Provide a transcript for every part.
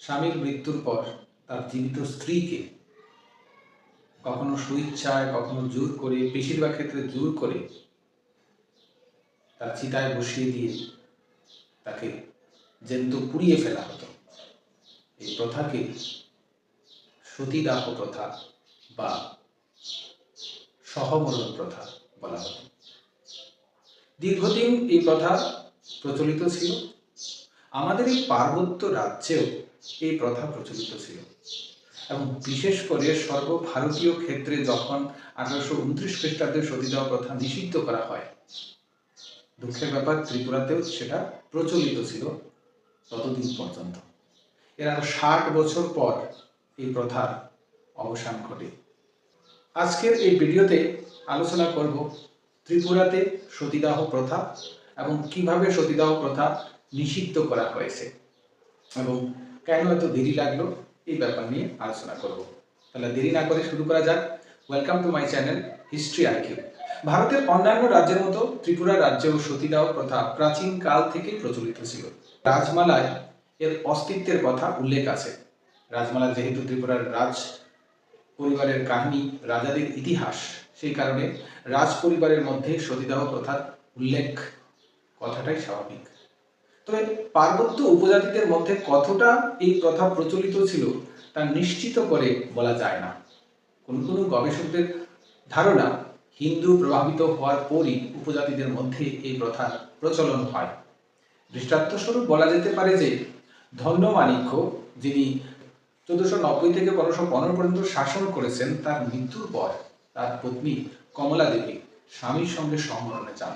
স্বামীর মৃত্যুর পর তার জীবিত স্ত্রীকে কখনো সুইচ্ছায় কখনো জোর করে, বেশিরভাগ ক্ষেত্রে জোর করে তার চিতায় বসিয়ে দিয়ে তাকে জ্যান্ত পুড়িয়ে ফেলা হতো। এই প্রথাকে সতীদাহ প্রথা বা সহমরণ প্রথা বলা হতো। দীর্ঘদিন এই প্রথা প্রচলিত ছিল। আমাদের এই পার্বত্য রাজ্যেও এই প্রথা প্রচলিত ছিল। এবং বিশেষ করে সর্বভারতীয় ক্ষেত্রে যখন আঠারোশো উনত্রিশ খ্রিস্টাব্দে সতীদাহ প্রথা নিষিদ্ধ করা হয়, দুঃখের ব্যাপার, ত্রিপুরাতেও সেটা প্রচলিত ছিল ততদিন পর্যন্ত। এর আরও ষাট বছর পর এই প্রথার অবসান ঘটে। আজকের এই ভিডিওতে আলোচনা করব ত্রিপুরাতে সতীদাহ প্রথা এবং কীভাবে সতীদাহ প্রথা নিষিদ্ধ করা হয়েছে এবং কেন এত দেরি লাগল? এই ব্যাপার নিয়ে আলোচনা করব। তাহলে দেরি না করে শুরু করা যাক। Welcome to my channel history IQ ভারতের অন্যান্য রাজ্যের মতো ত্রিপুরা রাজ্যেও সতীদাহ প্রথা প্রাচীন কাল থেকেই প্রচলিত ছিল। রাজমালায় এর অস্তিত্বের কথা উল্লেখ আছে। রাজমালা যেহেতু ত্রিপুরার রাজ পরিবারের কাহিনী, রাজাদের ইতিহাস, সেই কারণে রাজ পরিবারের মধ্যে সতীদাহ প্রথার উল্লেখ কথাটাই স্বাভাবিক। তবে পার্বত্য উপজাতিদের মধ্যে কতটা এই প্রথা প্রচলিত ছিল তা নিশ্চিত করে বলা যায় না। কোন কোন গবেষকদের ধারণা হিন্দু প্রভাবিত হওয়ার পরই উপজাতিদের মধ্যে এই প্রথার প্রচলন হয়। দৃষ্টান্তস্বরূপ বলা যেতে পারে যে ধন্য মাণিক্য যিনি চোদ্দশো নব্বই থেকে পনেরোশো পনেরো পর্যন্ত শাসন করেছেন, তার মৃত্যুর পর তার পত্নী কমলা দেবী স্বামীর সঙ্গে সম্মরণে যান।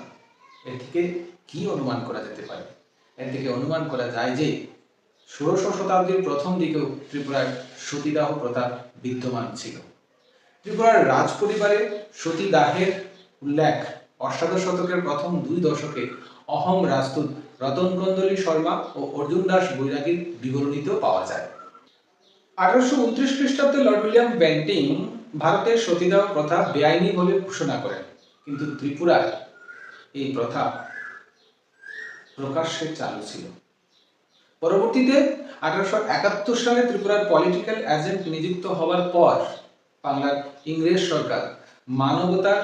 এ থেকে কি অনুমান করা যেতে পারে? এর থেকে অনুমান করা যায় যে ষোড়শ শতাব্দীর প্রথম দিকেও ত্রিপুরার সতীদাহ প্রথা বিদ্যমান ছিল। ত্রিপুরার রাজ পরিবারে সতীদাহের উল্লেখ অষ্টাদশ শতকের প্রথম দুই দশকে অহম রাজদূত রতন গন্দলী শর্মা ও অর্জুন দাস বৈরাগীর বিবরণীতেও পাওয়া যায়। আঠারোশো উনত্রিশ খ্রিস্টাব্দে লর্ড উইলিয়াম বেন্টিং ভারতের সতীদাহ প্রথা বেআইনি বলে ঘোষণা করেন। কিন্তু ত্রিপুরায় এই প্রথা প্রকাশ্যে চালু ছিল। পরবর্তীতে আঠারোশো একাত্তর সালে ত্রিপুরার পলিটিক্যাল এজেন্ট নিযুক্ত হওয়ার পর বাংলার ইংরেজ সরকার মানবতার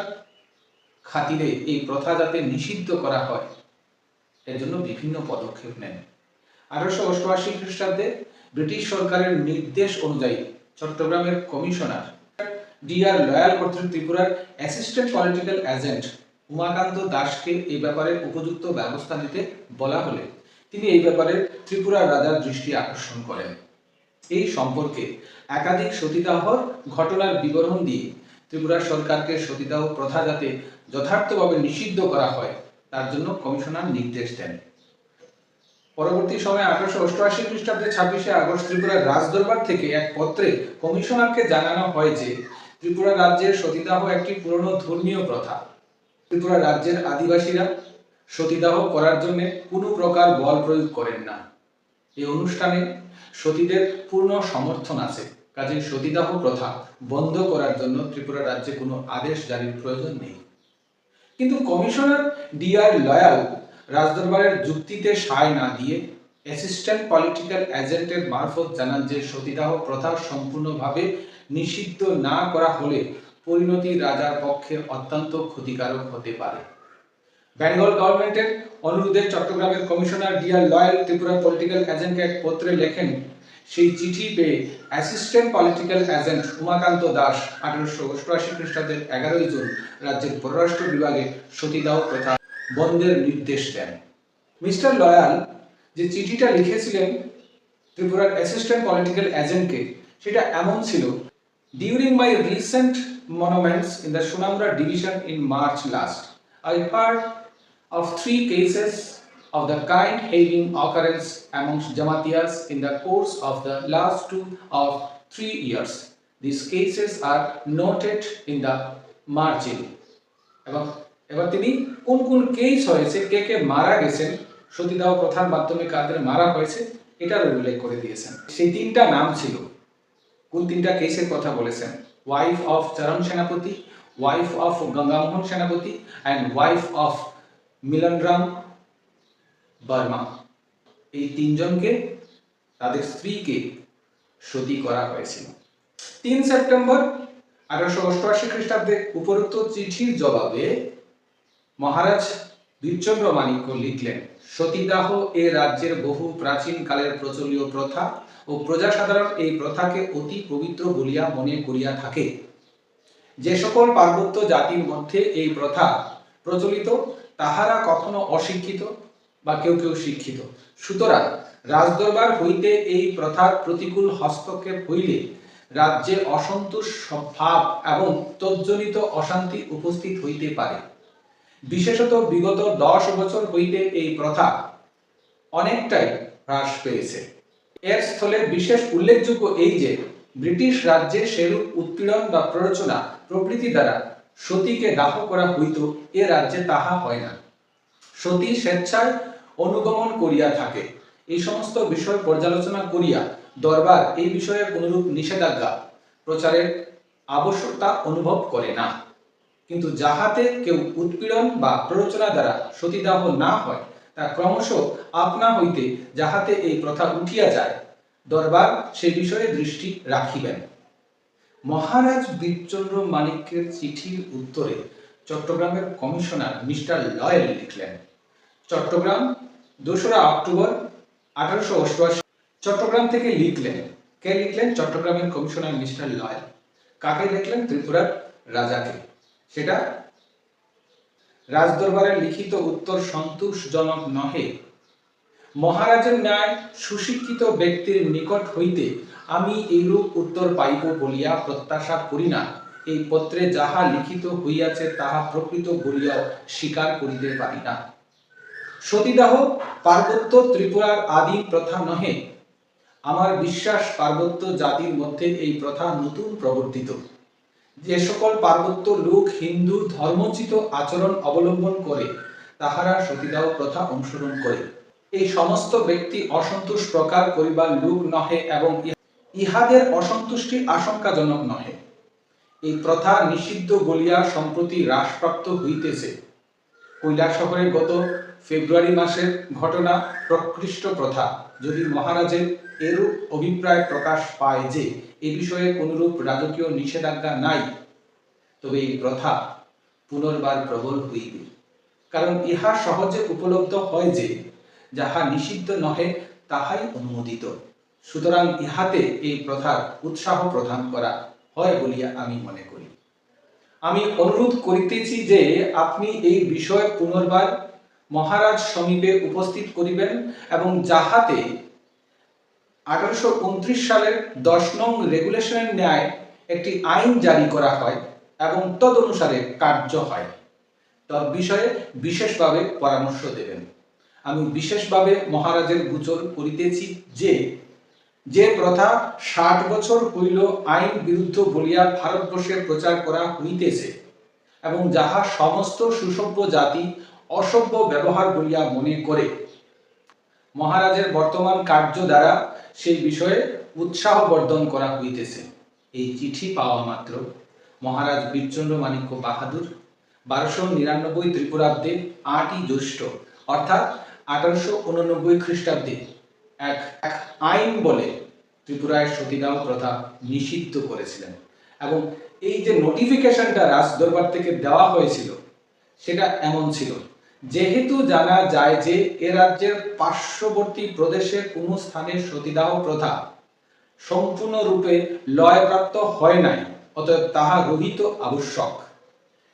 খাতিরে এই প্রথা যাতে নিষিদ্ধ করা হয়, এর জন্য বিভিন্ন পদক্ষেপ নেন। আঠারোশো অষ্টআশি খ্রিস্টাব্দে ব্রিটিশ সরকারের নির্দেশ অনুযায়ী চট্টগ্রামের কমিশনার ডিআর লয়াল কর্তৃক ত্রিপুরার অ্যাসিস্ট্যান্ট পলিটিক্যাল এজেন্ট উমাকান্ত দাসকে এই ব্যাপারে উপযুক্ত ব্যবস্থা নিতে বলা হলে তিনি এই ব্যাপারে ত্রিপুরার রাজার দৃষ্টি আকর্ষণ করেন। এই সম্পর্কে একাধিক সতীদাহর ঘটনার বিবরণ দিয়ে ত্রিপুরা সরকারকে সতীদাহ প্রথা যাতে যথার্থভাবে নিষিদ্ধ করা হয়, তার জন্য কমিশনার নির্দেশ দেন। পরবর্তী সময়ে আঠারোশো অষ্টআশি খ্রিস্টাব্দে ছাব্বিশে আগস্ট ত্রিপুরার রাজদরবার থেকে এক পত্রে কমিশনারকে জানানো হয় যে, ত্রিপুরা রাজ্যের সতীদাহ একটি পুরনো ধর্মীয় প্রথা। ত্রিপুরা রাজ্যের আদিবাসীরা সতীদাহ করার জন্য কোনো প্রকার বল প্রয়োগ করেন না। এই অনুষ্ঠানে সতীদের পূর্ণ সমর্থন আছে। কাজেই সতীদাহ প্রথা বন্ধ করার জন্য ত্রিপুরা রাজ্যে কোনো আদেশ জারির প্রয়োজন নেই। কিন্তু কমিশনার ডিআর লয়াল রাজদরবারের যুক্তিতে সায় না দিয়ে অ্যাসিস্ট্যান্ট পলিটিক্যাল এজেন্টের মারফত জানান যে সতীদাহ প্রথা সম্পূর্ণভাবে নিষিদ্ধ না করা হলে পরিণতি রাজার পক্ষে অত্যন্ত ক্ষতিকারক হতে পারে। বেঙ্গল গভর্নমেন্টের অনুরোধে চট্টগ্রামের commissioner D R Lyall Tripura political এজেন্টকে এক পত্রে লেখেন, সেই চিঠি পেয়ে assistant political agent Umakanta Das আঠারোশো অষ্টআশি খ্রিস্টাব্দের এগারোই জুন রাজ্যের পররাষ্ট্র বিভাগে সতীদাহ প্রথা বন্ধের নির্দেশ দেন। মিস্টার লয়াল যে চিঠিটা লিখেছিলেন ত্রিপুরার অ্যাসিস্ট্যান্ট পলিটিক্যাল এজেন্টকে সেটা এমন ছিল during my recent monuments in the Shunamura division in March last, I heard of three cases of the kind having occurrence amongst Jamatias in the course of the last two of three years. These cases are noted in the margin. এবং এবার তিনি কোন কোন case হয়েছে কে কে মারা গেছেন সতীদাহ প্রথার মাধ্যমে কাদের মারা হয়েছে এটার উল্লেখ করে দিয়েছেন সেই তিনটা নাম ছিল কোন তিনটা কেসের কথা বলেছেন ওয়াইফ অফ চরণ সেনাপতি wife of Gangamohan Senapati and wife of Milanram Barma এই তিনজনকে, তাদের স্ত্রীকে সতী করা হয়েছিল। তিন সেপ্টেম্বর আঠারোশো অষ্টআশি খ্রিস্টাব্দে উপরোক্ত চিঠির জবাবে মহারাজ বীরচন্দ্র মাণিক্য লিখলেন, সতীদাহ এ রাজ্যের বহু প্রাচীন কালের প্রচলীয় প্রথা ও প্রজাসাধারণ এই প্রথাকে অতি পবিত্র বলিয়া মনে করিয়া থাকে। যে সকল পার্বত্য জাতির মধ্যে এই প্রথা প্রচলিত, তাহারা কখনো অশিক্ষিত বা কেউ কেউ শিক্ষিত। সুতরাং রাজদরবার হইতে এই প্রথার প্রতিকূল হস্তক্ষেপ হইলে রাজ্যে অসন্তোষ ভাব এবং তজ্জনিত অশান্তি উপস্থিত হইতে পারে। বিশেষত বিগত দশ বছর হইতে এই প্রথা অনেকটাই হ্রাস পেয়েছে। এর স্থলে বিশেষ উল্লেখযোগ্য এই যে, ব্রিটিশ রাজ্যে সেরূপ উৎপীড়ন বা প্ররোচনা প্রভৃতি দ্বারা সতীকে দাহ করা হইত, এ রাজ্যে তাহা হয় না। সতী স্বেচ্ছায় অনুগমন করিয়া থাকে। এই সমস্ত বিষয় পর্যালোচনা করিয়া দরবার এই বিষয়ে কোনরূপ নিষেধাজ্ঞা প্রচারের আবশ্যকতা অনুভব করে না। কিন্তু যাহাতে কেউ উৎপীড়ন বা প্ররোচনা দ্বারা সতীদাহ না হয় ক্রমশ আপনা হইতে যাহাতে এই প্রথা উঠিয়া যায়, দরবার সেই বিষয়ে দৃষ্টি রাখিবেন। মহারাজ বীরচন্দ্র মানিক্যের চিঠির উত্তরে চট্টগ্রামের কমিশনার মিস্টার লয়েল লিখলেন, চট্টগ্রাম, দোসরা অক্টোবর, আঠারোশো অষ্টআশি চট্টগ্রাম থেকে লিখলেন, কে লিখলেন? চট্টগ্রামের কমিশনার মিস্টার লয়েল। কাকে লিখলেন ত্রিপুরার রাজাকে। সেটা রাজদরবারের লিখিত উত্তর সন্তোষজনক নহে। মহারাজের ন্যায় সুশিক্ষিত ব্যক্তির নিকট হইতে আমি এইরূপ উত্তর পাইব বলিয়া প্রত্যাশা করি না। এই পত্রে যাহা লিখিত হইয়াছে, তাহা প্রকৃত বলিয়াও স্বীকার করিতে পারি না। সতীদাহ, পার্বত্য ত্রিপুরার আদি প্রথা নহে। আমার বিশ্বাস, পার্বত্য জাতির মধ্যে এই প্রথা নতুন প্রবর্তিত। যে সকল পার্বত্য লোক হিন্দু ধর্মচিত আচরণ অবলম্বন করে, তাহারা সতীদাহ প্রথা অনুসরণ করে। এই সমস্ত ব্যক্তি অসন্তোষ প্রকার করিবার লোক নহে এবং ইহাদের অসন্তুষ্টি আশঙ্কাজনক নহে। এই প্রথা নিষিদ্ধ বলিয়া সম্প্রতি হ্রাসপ্রাপ্ত হইতেছে। কৈলাস শহরে গত ফেব্রুয়ারি মাসের ঘটনা প্রকৃষ্ট প্রথা। যদি মহারাজের এরূপ অভিপ্রায় প্রকাশ পায় যে এ বিষয়ে কোনরূপ রাজকীয় নিষেধাজ্ঞা নাই, তবে এই প্রথা পুনর্বার প্রবল হইবে। কারণ ইহা সহজে উপলব্ধ হয় যে, যাহা নিষিদ্ধ নহে, তাহাই অনুমোদিত। সুতরাং ইহাতে এই প্রথার উৎসাহ প্রদান করা হয় বলিয়া আমি মনে করি। আমি অনুরোধ করিতেছি যে আপনি এই বিষয় পুনর্বার মহারাজ সমীপে উপস্থিত করিবেন এবং যাহাতে আঠারোশো উনত্রিশ সালের দশ নং রেগুলেশনের ন্যায় একটি আইন জারি করা হয় এবং তদ অনুসারে কার্য হয়। তদ বিষয়ে বিশেষভাবে পরামর্শ দেবেন। আমি বিশেষভাবে মহারাজের গোচর করিতেছি যে যে প্রথা ষাট বছর হইল আইন বিরুদ্ধ বলিয়া ভারতবর্ষে প্রচার করা হইতেছে এবং যাহা সমস্ত সুসভ্য জাতি অসভ্য ব্যবহার বলিয়া মনে করে। মহারাজের বর্তমান কার্য দ্বারা সেই বিষয়ে উৎসাহ বর্ধন করা হইতেছে। এই চিঠি পাওয়া মাত্র মহারাজ বীরচন্দ্র মাণিক্য বাহাদুর, বারোশো নিরানব্বই ত্রিপুরাব্দে আটই জ্যৈষ্ঠ, অর্থাৎ আঠারোশো উননব্বই খ্রিস্টাব্দে। এক এক আইন বলে ত্রিপুরায় সতীদাহ প্রথা নিষিদ্ধ করেছিলেন। এবং এই যে নোটিফিকেশনটা রাজ দরবার থেকে দেওয়া হয়েছিল, সেটা এমন ছিল, যেহেতু জানা যায় যে এ রাজ্যের পার্শ্ববর্তী প্রদেশের কোনো স্থানে সতীদাহ প্রথা সম্পূর্ণরূপে লয়প্রাপ্ত হয় নাই, অতএব তাহা রহিত আবশ্যক।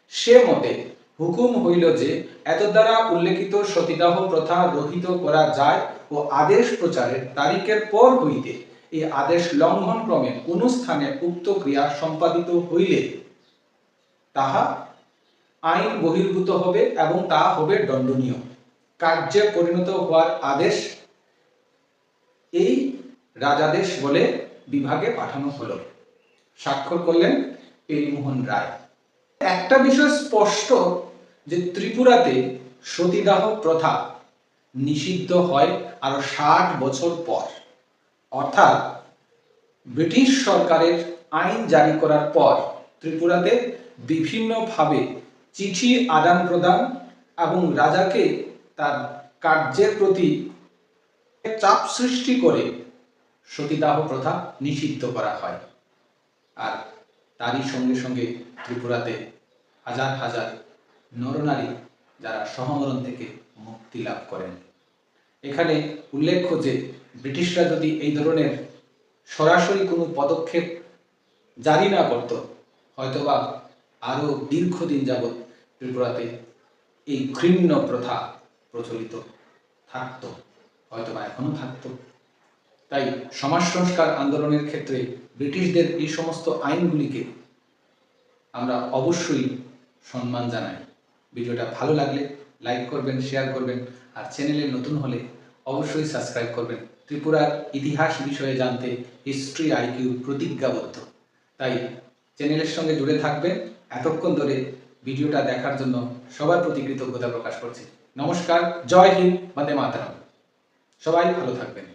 সে মতে হুকুম হইল যে এত দ্বারা উল্লেখিত সতীদাহ প্রথা রহিত করা যায় ও আদেশ প্রচারের তারিখের পর হইতে এই আদেশ লঙ্ঘন ক্রমে কোন স্থানে উক্ত ক্রিয়া সম্পাদিত হইলে তাহা আইন বহির্ভূত হবে এবং তা হবে দণ্ডনীয়। কার্যে পরিণত হওয়ার আদেশ এই রাজাদেশ বলে বিভাগে পাঠানো হলো। স্বাক্ষর করলেন পেরিমোহন রায়। একটা বিষয় স্পষ্ট যে ত্রিপুরাতে সতীদাহ প্রথা নিষিদ্ধ হয় আরও ষাট বছর পর। অর্থাৎ ব্রিটিশ সরকারের আইন জারি করার পর ত্রিপুরাতে বিভিন্নভাবে চিঠি আদান প্রদান এবং রাজাকে তার কার্যের প্রতি চাপ সৃষ্টি করে সতীদাহ প্রথা নিষিদ্ধ করা হয়। আর তারই সঙ্গে সঙ্গে ত্রিপুরাতে হাজার হাজার নরনারী যারা সহমরণ থেকে মুক্তি লাভ করেন। এখানে উল্লেখ্য যে, ব্রিটিশরা যদি এই ধরনের সরাসরি কোনো পদক্ষেপ জারি না করত, হয়তোবা আরও দীর্ঘদিন যাবৎ ত্রিপুরাতে এই ঘৃণ্য প্রথা প্রচলিত থাকতো, হয়তোবা এখনও থাকতো। তাই সমাজ সংস্কার আন্দোলনের ক্ষেত্রে ব্রিটিশদের এই সমস্ত আইনগুলিকে আমরা অবশ্যই সম্মান জানাই। ভিডিওটা ভালো লাগলে লাইক করবেন শেয়ার করবেন, আর চ্যানেলে নতুন হলে অবশ্যই সাবস্ক্রাইব করবেন। ত্রিপুরার ইতিহাস বিষয়ে জানতে হিস্ট্রি আইকিউ প্রতিজ্ঞাবদ্ধ। তাই চ্যানেলের সঙ্গে জুড়ে থাকবেন। এতক্ষণ ধরে ভিডিওটা দেখার জন্য সবার প্রতি কৃতজ্ঞতা প্রকাশ করছি। নমস্কার, জয় হিন্দ, বন্দে মাতারাম। সবাই ভালো থাকবেন।